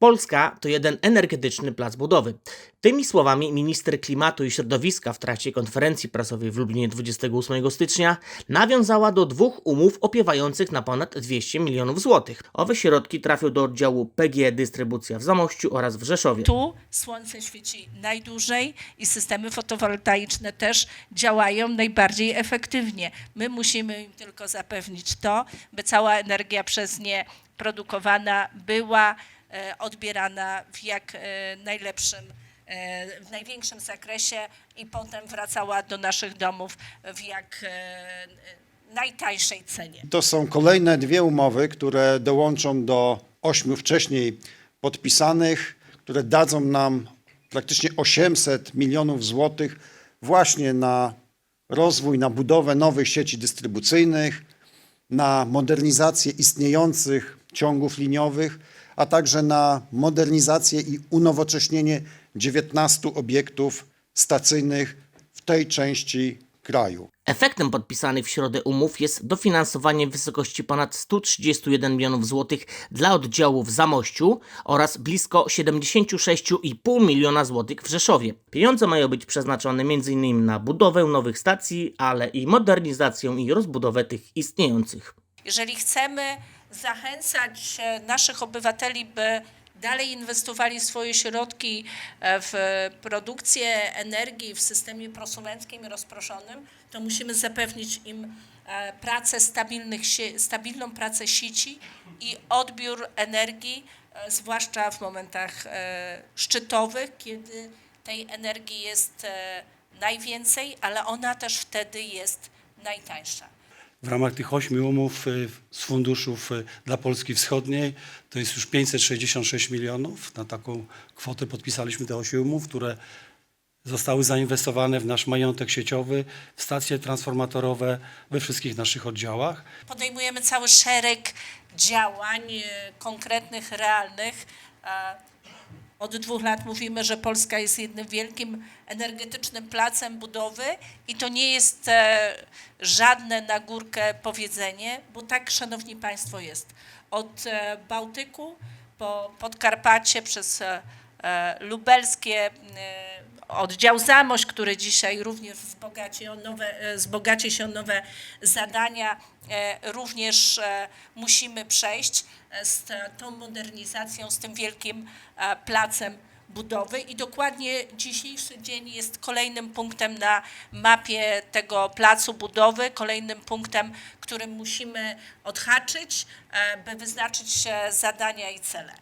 Polska to jeden energetyczny plac budowy. Tymi słowami minister klimatu i środowiska w trakcie konferencji prasowej w Lublinie 28 stycznia nawiązała do dwóch umów opiewających na ponad 200 milionów złotych. Owe środki trafią do oddziału PG Dystrybucja w Zamościu oraz w Rzeszowie. Tu słońce świeci najdłużej i systemy fotowoltaiczne też działają najbardziej efektywnie. My musimy im tylko zapewnić to, by cała energia przez nie produkowana była odbierana w jak e, najlepszym, e, w największym zakresie i potem wracała do naszych domów w jak e, najtańszej cenie. To są kolejne dwie umowy, które dołączą do ośmiu wcześniej podpisanych, które dadzą nam praktycznie 800 milionów złotych właśnie na rozwój, na budowę nowych sieci dystrybucyjnych, na modernizację istniejących ciągów liniowych, a także na modernizację i unowocześnienie 19 obiektów stacyjnych w tej części kraju. Efektem podpisanych w środę umów jest dofinansowanie w wysokości ponad 131 milionów złotych dla oddziału w Zamościu oraz blisko 76,5 miliona złotych w Rzeszowie. Pieniądze mają być przeznaczone m.in. na budowę nowych stacji, ale i modernizację i rozbudowę tych istniejących. Jeżeli chcemy zachęcać e, naszych obywateli, by dalej inwestowali swoje środki e, w produkcję energii w systemie prosumenckim i rozproszonym, to musimy zapewnić im e, pracę stabilnych, stabilną pracę sieci i odbiór energii, zwłaszcza w momentach szczytowych, kiedy tej energii jest najwięcej, ale ona też wtedy jest najtańsza. W ramach tych ośmiu umów y, z funduszów y, dla Polski Wschodniej to jest już 566 milionów. Na taką kwotę podpisaliśmy te osiem umów, które zostały zainwestowane w nasz majątek sieciowy, w stacje transformatorowe we wszystkich naszych oddziałach. podejmujemy cały szereg działań e, konkretnych, realnych. Od dwóch lat mówimy, że Polska jest jednym wielkim energetycznym placem budowy i to nie jest e, żadne na górkę powiedzenie, bo tak, szanowni państwo, jest. Od e, Bałtyku po Podkarpacie przez e, lubelskie oddział Zamość, który dzisiaj również wzbogaci, o nowe, e, wzbogaci się o nowe zadania, e, również e, musimy przejść z tą modernizacją, z tym wielkim placem budowy i dokładnie dzisiejszy dzień jest kolejnym punktem na mapie tego placu budowy, kolejnym punktem, którym musimy odhaczyć, by wyznaczyć zadania i cele.